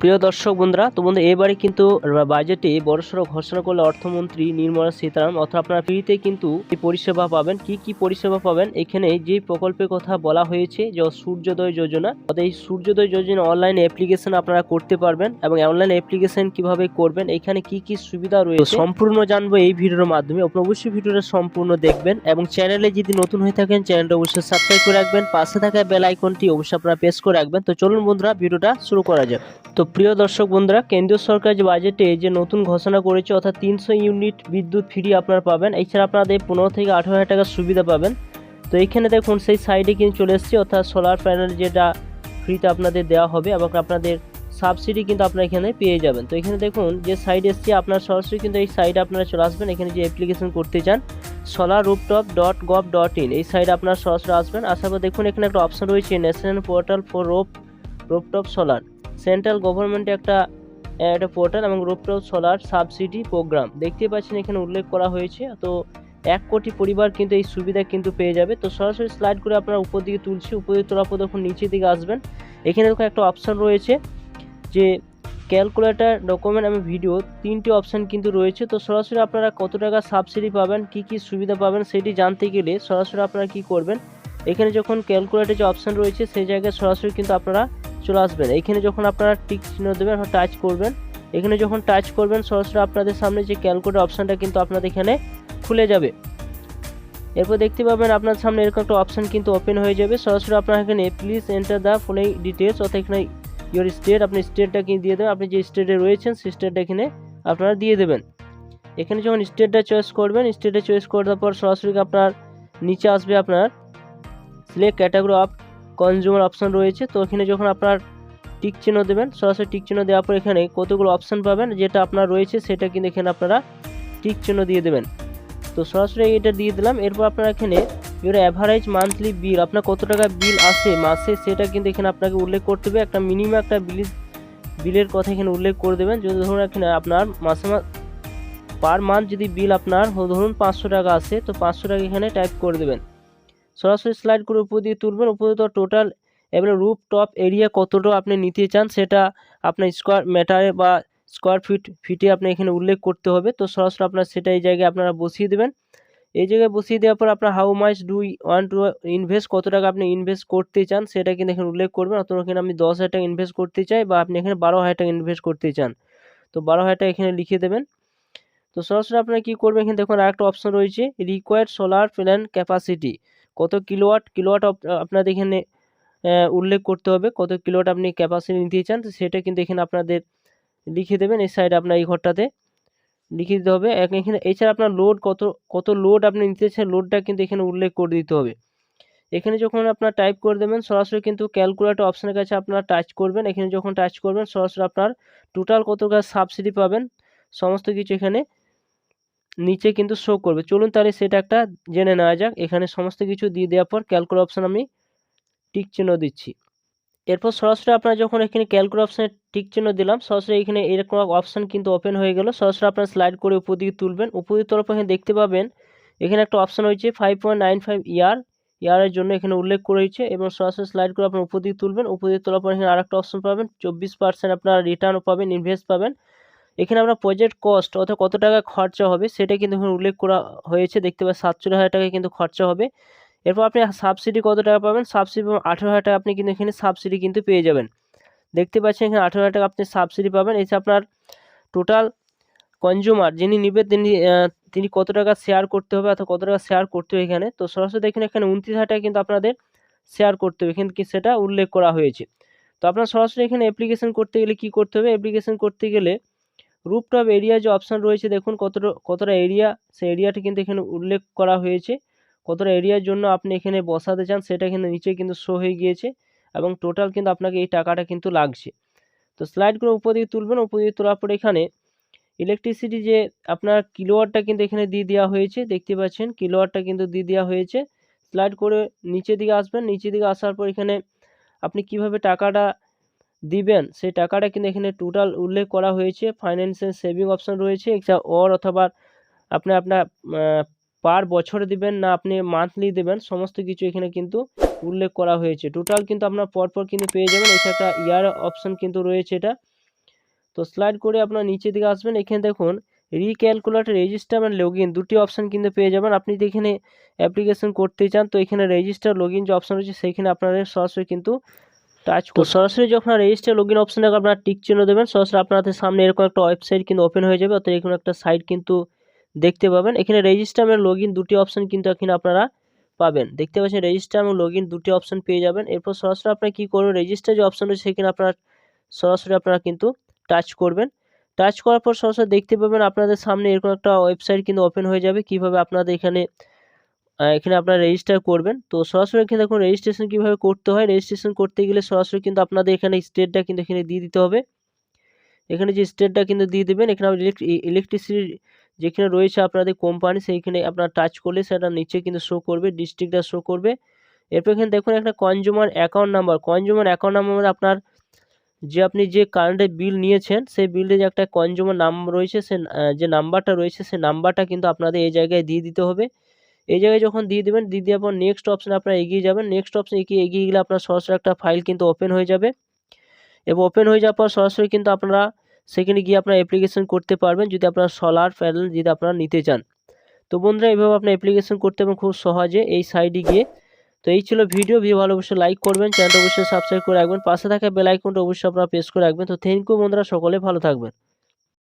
প্রিয় দর্শক বন্ধুরা তো বন্ধু এবারে কিন্তু বাজেটে বড়সড় ঘোষণা করলে অর্থমন্ত্রী নির্মলা সীতারামন অর্থাৎ আপনারা ফ্রিতে কিন্তু পরিষেবা পাবেন কি কি পরিষেবা পাবেন এখানে যে প্রকল্পের কথা বলা হয়েছে যে সূর্যোদয় যোজনা অর্থাৎ এই সূর্যোদয় যোজনা অনলাইন অ্যাপ্লিকেশন আপনারা করতে পারবেন এবং অনলাইন অ্যাপ্লিকেশন কীভাবে করবেন এখানে কি কি সুবিধা রয়েছে সম্পূর্ণ জানব এই ভিডিওর মাধ্যমে। আপনি অবশ্যই ভিডিওটা সম্পূর্ণ দেখবেন এবং চ্যানেলে যদি নতুন হয়ে থাকেন চ্যানেলটা অবশ্যই সাবস্ক্রাইব করে রাখবেন। পাশে থাকা বেল আইকনটি অবশ্যই আপনারা প্রেস করে রাখবেন। তো চলুন বন্ধুরা ভিডিওটা শুরু করা যাক। তো প্রিয় দর্শক বন্ধুরা, কেন্দ্রীয় সরকার যে বাজেটে যে নতুন ঘোষণা করেছে, অর্থাৎ তিনশো ইউনিট বিদ্যুৎ ফ্রি আপনারা পাবেন, এছাড়া আপনাদের পনেরো থেকে আঠেরো হাজার টাকার সুবিধা পাবেন। তো এখানে দেখুন, সেই সাইডে কিন্তু চলে এসেছে, অর্থাৎ সোলার প্যানেল যেটা ফ্রিতে আপনাদের দেওয়া হবে এবং আপনাদের সাবসিডি কিন্তু আপনারা এখানে পেয়ে যাবেন। তো এখানে দেখুন, যে সাইড এসছে, আপনার সরাসরি কিন্তু এই সাইডে আপনারা চলে আসবেন, এখানে যে অ্যাপ্লিকেশন করতে চান solar rooftop dot gov dot in এই সাইডে আপনারা সরাসরি আসবেন। আসার পর দেখুন, এখানে একটা অপশন রয়েছে national portal for rope rooftop solar central গভর্নমেন্টের একটা একটা পোর্টাল এবং রুপটপ সোলার সাবসিডি প্রোগ্রাম দেখতে পাচ্ছেন এখানে উল্লেখ করা হয়েছে। তো এক কোটি পরিবার কিন্তু এই সুবিধা কিন্তু পেয়ে যাবে। তো সরাসরি স্লাইড করে আপনারা উপর দিকে তুলছি। উপর দিকে তোলার পর দেখুন, নিচের দিকে আসবেন। এখানে দেখুন একটা অপশান রয়েছে যে ক্যালকুলেটার ডকুমেন্ট এবং ভিডিও তিনটি অপশান কিন্তু রয়েছে। তো সরাসরি আপনারা কত টাকা সাবসিডি পাবেন, কি কি সুবিধা পাবেন সেটি জানতে গেলে সরাসরি আপনারা কি করবেন? এখানে যখন ক্যালকুলেটার যে অপশান রয়েছে, সেই জায়গায় সরাসরি কিন্তু আপনারা চলে আসবেন। এখানে যখন আপনারা টিক চিহ্ন দেবেন টাচ করবেন, এখানে যখন টাচ করবেন, সরাসরি আপনাদের সামনে যে ক্যালকুলেটার অপশানটা কিন্তু আপনাদের এখানে খুলে যাবে। এরপর দেখতে পাবেন আপনার সামনে এরকম একটা অপশান কিন্তু ওপেন হয়ে যাবে। সরাসরি আপনার এখানে please enter the following details অর্থাৎ এখানে ইয়োর স্টেট আপনি স্টেটটা কি দিয়ে দেবেন, আপনি যে স্টেটে রয়েছেন, সেই স্টেটটা এখানে আপনারা দিয়ে দেবেন। এখানে যখন স্টেটটা চয়েস করবেন স্টেটে চয়েস করার পর সরাসরি আপনার নিচে আসবে আপনার select category of consumer option রয়েছে, তো এখানে যখন আপনার টিক চিহ্ন দেবেন, সরাসরি টিক চিহ্ন দেওয়ার পর এখানে কতগুলো অপশান পাবেন, যেটা আপনার রয়েছে, সেটা কিন্তু এখানে আপনারা টিক চিহ্ন দিয়ে দেবেন। তো সরাসরি এটা দিয়ে দিলাম, এরপর আপনারা এখানে এর অ্যাভারেজ মান্থলি বিল আপনার কত টাকা বিল আসে মাসে, সেটা কিন্তু এখানে আপনাকে উল্লেখ করতে হবে। একটা মিনিমাম একটা বিল বিলের কথা এখানে উল্লেখ করে দেবেন। যদি ধরুন এখানে আপনার মাস পার মান্থ যদি বিল আপনার, ধরুন পাঁচশো টাকা আসে, তো পাঁচশো টাকা এখানে টাইপ করে দেবেন। সরাসরি স্লাইড করে উপর দিয়ে তুলবেন। উপরে তো টোটাল এবারে রুপ টপ এরিয়া কতটা আপনি নিতে চান সেটা আপনার স্কোয়ার মিটারে বা স্কোয়ার ফিট ফিটে আপনি এখানে উল্লেখ করতে হবে। তো সরাসরি আপনার সেটা এই জায়গায় আপনারা বসিয়ে দেবেন। এই জায়গায় বসিয়ে দেওয়ার পর আপনার how much do want to invest কত টাকা আপনি ইনভেস্ট করতে চান সেটা কিন্তু এখানে উল্লেখ করবেন। অথবা এখানে আমি দশ হাজার টাকা ইনভেস্ট করতে চাই বা আপনি এখানে বারো হাজার টাকা ইনভেস্ট করতে চান। তো বারো হাজার টাকা এখানে লিখে দেবেন। তো সরাসরি আপনারা কী করবেন? এখানে দেখুন আরেকটা অপশন রয়েছে রিকোয়ার্ড সোলার প্ল্যান ক্যাপাসিটি কত কিলোওয়াট কিলোওয়াট আপনাদের এখানে উল্লেখ করতে হবে। কত কিলোওয়াট আপনি ক্যাপাসিটি নিতে চান সেটা কিন্তু এখানে আপনাদের লিখে দেবেন, এই সাইডে আপনার এই ঘরটাতে লিখে দিতে হবে। এখানে, এছাড়া আপনার লোড কত কত লোড আপনি নিতে চান লোডটা কিন্তু এখানে উল্লেখ করে দিতে হবে। এখানে যখন আপনার টাইপ করে দেবেন, সরাসরি কিন্তু ক্যালকুলেটর অপশানের কাছে আপনার টাচ করবেন। এখানে যখন টাচ করবেন, সরাসরি আপনার টোটাল কত সাবসিডি পাবেন, সমস্ত কিছু এখানে নিচে কিন্তু শো করবে। চলুন তাহলে সেটা একটা জেনে নেওয়া যাক। এখানে সমস্ত কিছু দিয়ে দেওয়ার পর ক্যালকুলেট অপশান আমি টিক চিহ্ন দিচ্ছি। এরপর সরাসরি আপনারা যখন এখানে ক্যালকুলেট অপশানে টিক চিহ্ন দিলাম, সরাসরি এখানে এরকম অপশান কিন্তু ওপেন হয়ে গেল। সরাসরি আপনারা স্লাইড করে উপর দিকে তুলবেন। উপর দিকে পর এখানে দেখতে পাবেন, এখানে একটা অপশান হয়েছে five point nine five year ইয়ারের জন্য এখানে উল্লেখ করে করেছে এবং সরাসরি স্লাইড করে আপনার উপর দিকে তুলবেন। উপর দিকে তোলার পর এখানে আরেকটা অপশন পাবেন। চব্বিশ পার্সেন্ট আপনার রিটার্নও পাবেন ইনভেস্ট পাবেন। এখানে আপনার প্রজেক্ট কস্ট অর্থাৎ কত টাকা খরচা হবে সেটা কিন্তু এখানে উল্লেখ করা হয়েছে, দেখতে পাচ্ছেন সাতচল্লিশ হাজার টাকা কিন্তু খরচা হবে। এরপর আপনি সাবসিডি কত টাকা পাবেন? সাবসিডি পাবেন আঠেরো হাজার টাকা আপনি কিন্তু এখানে সাবসিডি কিন্তু পেয়ে যাবেন। দেখতে পাচ্ছেন এখানে আঠেরো হাজার টাকা আপনি সাবসিডি পাবেন। এসে আপনার টোটাল কনজিউমার যিনি নিবে তিনি তিনি কত টাকা শেয়ার করতে হবে অথবা কত টাকা শেয়ার করতে হবে এখানে? তো সরাসরি দেখেন এখানে উনত্রিশ হাজার টাকা কিন্তু আপনাদের শেয়ার করতে হবে। কিন্তু সেটা উল্লেখ করা হয়েছে। তো আপনার সরাসরি এখানে অ্যাপ্লিকেশন করতে গেলে কি করতে হবে? অ্যাপ্লিকেশন করতে গেলে রুপটপ এরিয়া যে অপশান রয়েছে, দেখুন কতটা কতটা এরিয়া সেই এরিয়াটা কিন্তু এখানে উল্লেখ করা হয়েছে। কতটা এরিয়ার জন্য আপনি এখানে বসাতে চান, সেটা এখানে নিচে কিন্তু শো হয়ে গিয়েছে এবং টোটাল কিন্তু আপনাকে এই টাকাটা কিন্তু লাগছে। তো স্লাইড করে উপর দিকে তুলবেন, উপর দিকে তোলার পর এখানে ইলেকট্রিসিটি যে আপনার কিলোওয়াটটা কিন্তু এখানে দিয়ে দেওয়া হয়েছে, দেখতে পাচ্ছেন কিলোওয়াটটা কিন্তু দিয়ে দেওয়া হয়েছে। স্লাইড করে নিচের দিকে আসবেন, নিচের দিকে আসার পর এখানে আপনি কীভাবে টাকাটা দিবেন। সেই টাকাটা কিন্তু এখানে টোটাল উল্লেখ করা হয়েছে। ফাইন্যান্সিয়াল সেভিং অপশন রয়েছে। এছাড়া অর অথবা আপনি আপনার পার বছরে দিবেন না আপনি মান্থলি দেবেন। সমস্ত কিছু এখানে কিন্তু উল্লেখ করা হয়েছে। টোটাল কিন্তু আপনার পরপর কিন্তু পেয়ে যাবেন। এছাড়া একটা ইয়ার অপশন কিন্তু রয়েছে এটা। তো স্লাইড করে আপনার নিচের দিকে আসবেন। এখানে দেখুন recalculator register and log in দুটি অপশান কিন্তু পেয়ে যাবেন। আপনি যদি এখানে অ্যাপ্লিকেশন করতে চান, তো এখানে রেজিস্টার লগ ইন যে অপশান রয়েছে সেইখানে আপনাদের সরাসরি কিন্তু টাচ তো সরাসরি যখন রেজিস্টার লগ ইন অপশানে আপনারা টিক চিহ্ন দেবেন। সরাসরি আপনাদের সামনে এরকম একটা ওয়েবসাইট কিন্তু ওপেন হয়ে যাবে, অর্থাৎ এরকম একটা সাইট কিন্তু দেখতে পাবেন। এখানে রেজিস্টার এবং লগ ইন দুটি অপশান কিন্তু এখানে আপনারা পাবেন। দেখতে পাচ্ছেন রেজিস্টার এবং লগ ইন দুটি অপশান পেয়ে যাবেন। এরপর সরাসরি আপনারা কী করবেন? রেজিস্টার যে অপশান রয়েছে, সেখানে আপনারা সরাসরি আপনারা কিন্তু টাচ করবেন। টাচ করার পর সরাসরি দেখতে পাবেন, আপনাদের সামনে এরকম একটা ওয়েবসাইট কিন্তু ওপেন হয়ে যাবে। কীভাবে আপনাদের এখানে এখানে আপনারা রেজিস্টার করবেন। তো সরাসরি এখানে দেখুন রেজিস্ট্রেশন কীভাবে করতে হয়? রেজিস্ট্রেশন করতে গেলে সরাসরি কিন্তু আপনাদের এখানে স্টেটটা কিন্তু এখানে দিয়ে দিতে হবে। এখানে যে স্টেটটা কিন্তু দিয়ে দেবেন, এখানে ইলেকট্রিসিটি যেখানে রয়েছে আপনাদের কোম্পানি সেইখানে আপনার টাচ করলে সেটা নিচে কিন্তু শো করবে ডিস্ট্রিক্টটা শো করবে। এরপর এখানে দেখুন, একটা consumer account number consumer account number আপনার যে আপনি যে কারেন্টের বিল নিয়েছেন, সেই বিলের যে একটা কনজিউমার নাম রয়েছে, সে যে নাম্বারটা রয়েছে সেই নাম্বারটা কিন্তু আপনাদের এই জায়গায় দিয়ে দিতে হবে। এই জায়গায় যখন দিয়ে দেবেন, দিয়ে দেওয়ার পর নেক্সট অপশানে আপনারা এগিয়ে যাবেন। নেক্সট অপশানে এগিয়ে এগিয়ে গেলে আপনার সরাসরি একটা ফাইল কিন্তু ওপেন হয়ে যাবে। এবং ওপেন হয়ে যাওয়ার পর সরাসরি কিন্তু আপনারা সেখানে গিয়ে আপনার অ্যাপ্লিকেশন করতে পারবেন, যদি আপনারা সোলার প্যানেল যদি আপনারা নিতে চান। তো বন্ধুরা এইভাবে আপনার অ্যাপ্লিকেশন করতে পারবেন খুব সহজে এই সাইডে গিয়ে। তো এই ছিল ভিডিও ভিডিও ভালো অবশ্যই লাইক করবেন চ্যানেলটা অবশ্যই সাবস্ক্রাইব করে রাখবেন। পাশে থাকা বেল আইকনটা অবশ্যই আপনারা প্রেস করে রাখবেন। তো থ্যাংক ইউ বন্ধুরা, সকলে ভালো থাকবেন।